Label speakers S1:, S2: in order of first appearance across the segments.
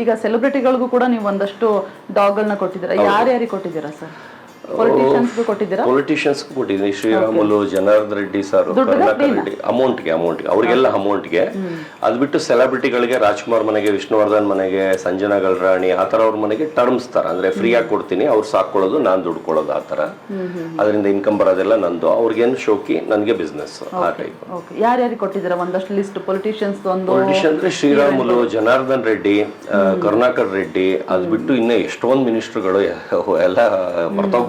S1: ಈಗ ಸೆಲೆಬ್ರಿಟಿಗಳಿಗೂ ಕೂಡ ನೀವು ಒಂದಷ್ಟು ಡಾಗ್ಗಳನ್ನ ಕೊಟ್ಟಿದ್ದೀರಾ? ಯಾರ್ಯಾರಿಗೆ ಕೊಟ್ಟಿದ್ದೀರಾ ಸರ್?
S2: ಪೊಲಿಟಿಷಿಯನ್ಸ್ ಕೊಟ್ಟಿದ್ದೀನಿ. ಶ್ರೀರಾಮುಲು ಜನಾರ್ದನ್ ರೆಡ್ಡಿ ಸರ್ ಕರುಣಾಕರ್ ರೆಡ್ಡಿ. ಅಮೌಂಟ್ಗೆ ಅಮೌಂಟ್ಗೆ ಅವ್ರಿಗೆಲ್ಲ ಅಮೌಂಟ್ಗೆ ಅದು ಬಿಟ್ಟು ಸೆಲೆಬ್ರಿಟಿಗಳಿಗೆ ರಾಜ್ಕುಮಾರ್ ಮನೆಗೆ ವಿಷ್ಣುವರ್ಧನ್ ಮನೆಗೆ ಸಂಜನಾ ಗಲ್ರಾಣಿ ಆ ಥರ ಅವ್ರ ಮನೆಗೆ ಟರ್ಮ್ಸ್ ತರ. ಅಂದ್ರೆ ಫ್ರೀ ಆಗಿ ಕೊಡ್ತೀನಿ ಅವ್ರು ಸಾಕೊಳ್ಳೋದು ನಾನು ದುಡ್ಕೊಳ್ಳೋದು ಆ ಥರ. ಅದರಿಂದ ಇನ್ಕಮ್ ಬರೋದೆಲ್ಲ ನಂದು. ಅವ್ರಿಗೇನು ಶೋಕಿ ನನಗೆ ಬಿಸ್ನೆಸ್ ಆ ಟೈಪ್
S1: ಯಾರ್ಯಾರಿಗೆ ಕೊಟ್ಟಿದ್ದೀರಾ? ಒಂದಷ್ಟು ಲಿಸ್ಟ್ ಪೊಲಿಟಿಷಿಯನ್ಸ್ ಒಂದು
S2: ಪೊಲಿಟಿಷಿಯನ್ ಅಂದ್ರೆ ಶ್ರೀರಾಮುಲು ಜನಾರ್ದನ್ ರೆಡ್ಡಿ ಕರುಣಾಕರ್ ರೆಡ್ಡಿ ಅದು ಬಿಟ್ಟು ಇನ್ನೂ ಎಷ್ಟೊಂದು ಮಿನಿಸ್ಟರ್ಗಳು ಎಲ್ಲ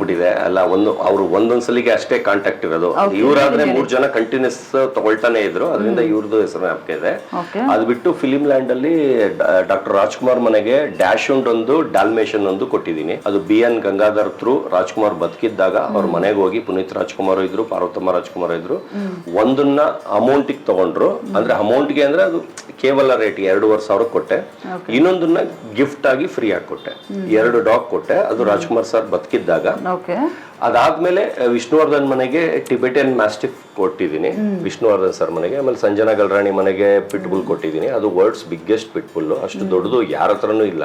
S2: ಮರ್ತೋಗ್ಬಿಟ್ಟಿದೆ ಅಲ್ಲ ಒಂದು ಅವರು ಒಂದೊಂದ್ ಸಲಿಗೆ ಅಷ್ಟೇ ಕಾಂಟ್ಯಾಕ್ಟ್ ಇರೋದು. ಇವರಾದ್ರೆ ಮೂರ್ ಜನ ಕಂಟಿನ್ಯೂಸ್ ತಗೊಳ್ತಾನೆ ಇದ್ರು. ಅದರಿಂದ ಇವ್ರದ್ದು ಹೆಸರು ಜ್ಞಾಪಕ ಇದೆ. ಅದ್ ಬಿಟ್ಟು ಫಿಲಿಂ ಲ್ಯಾಂಡ್ ಅಲ್ಲಿ ಡಾಕ್ಟರ್ ರಾಜ್ಕುಮಾರ್ ಮನೆಗೆ ಡ್ಯಾಶ್ ಉಂಡ್ ಒಂದು ಡಾಲ್ಮೇಷನ್ ಒಂದು ಕೊಟ್ಟಿದ್ದೀನಿ. ಅದು B N Gangadhar through Rajkumar ಬದುಕಿದ್ದಾಗ ಅವ್ರ ಮನೆಗೆ ಹೋಗಿ ಪುನೀತ್ ರಾಜ್ಕುಮಾರ್ ಇದ್ರು ಪಾರ್ವತಮ್ಮ ರಾಜ್ಕುಮಾರ್ ಇದ್ರು. ಒಂದನ್ನ ಅಮೌಂಟಿಗೆ ತಗೊಂಡ್ರು. ಅಂದ್ರೆ ಅಮೌಂಟ್ಗೆ ಅಂದ್ರೆ ಅದು ಕೇವಲ ರೇಟ್ ಎರಡೂವರೆ ಸಾವಿರ ಕೊಟ್ಟೆ. ಇನ್ನೊಂದನ್ನ ಗಿಫ್ಟ್ ಆಗಿ ಫ್ರೀ ಆಗಿ ಕೊಟ್ಟೆ. ಎರಡು ಡಾಗ್ ಕೊಟ್ಟೆ. ಅದು ರಾಜ್ಕುಮಾರ್ ಸರ್ ಬದುಕಿದ್ದಾಗ. ಅದಾದ್ಮೇಲೆ ವಿಷ್ಣುವರ್ಧನ್ ಮನೆಗೆ ಟಿಬೆಟಿಯನ್ ಮ್ಯಾಸ್ಟಿಫ್ ಕೊಟ್ಟಿದ್ದೀನಿ. ವಿಷ್ಣುವರ್ಧನ್ ಸರ್ ಮನೆಗೆ ಆಮೇಲೆ ಸಂಜನಾ ಗಲ್ರಾಣಿ ಮನೆಗೆ ಪಿಟ್ಬುಲ್ ಕೊಟ್ಟಿದ್ದೀನಿ. ಅದು ವರ್ಲ್ಡ್ಸ್ ಬಿಗ್ಗೆಸ್ಟ್ ಪಿಟ್ಬುಲ್. ಅಷ್ಟು ದೊಡ್ಡದು ಯಾರ ಹತ್ರನೂ ಇಲ್ಲ.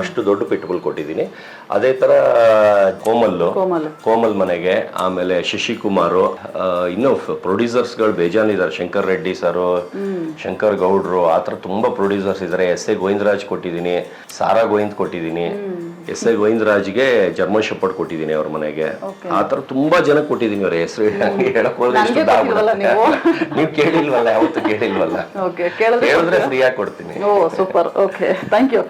S2: ಅಷ್ಟು ದೊಡ್ಡ ಪಿಟ್ಬುಲ್ ಕೊಟ್ಟಿದ್ದೀನಿ. ಅದೇ ತರ ಕೋಮಲ್ಲು.
S1: ಕೋಮಲ್
S2: ಕೋಮಲ್ ಮನೆಗೆ ಆಮೇಲೆ ಶಶಿಕುಮಾರ್ ಇನ್ನು ಪ್ರೊಡ್ಯೂಸರ್ಸ್ಗಳು ಬೇಜಾನಿದ್ದಾರೆ ಶಂಕರ್ ರೆಡ್ಡಿ ಸರ್ ಶಂಕರ್ ಗೌಡ್ರು ಆ ಥರ ತುಂಬಾ ಪ್ರೊಡ್ಯೂಸರ್ಸ್ ಇದ್ದಾರೆ ಎಸ್ ಎ ಗೋವಿಂದರಾಜ್ ಕೊಟ್ಟಿದ್ದೀನಿ. ಸಾರಾ ಗೋವಿಂದ್ ಕೊಟ್ಟಿದ್ದೀನಿ. ಎಸ್ ಎ ಗೋವಿಂದರಾಜ್ಗೆ ಜರ್ಮನ್ ಶಪಟ್ ಕೊಟ್ಟಿದ್ದೀನಿ ಅವ್ರ. ಮನೆಗೆ. ಆ ಥರ ತುಂಬಾ ಜನ ಕೊಟ್ಟಿದ್ದೀನಿ ಅವ್ರ ಹೆಸರು ಹೇಳಕ್ ಹೋದ್ರೆ ಇಷ್ಟು
S1: ನೀವು.
S2: ಕೇಳಿಲ್ವಲ್ಲ ಯಾವತ್ತು ಕೇಳಿಲ್ವಲ್ಲ.
S1: ಕೇಳಿದ್ರೆ
S2: ಫ್ರೀಯಾಗಿ ಕೊಡ್ತೀನಿ.
S1: Oh super okay thank you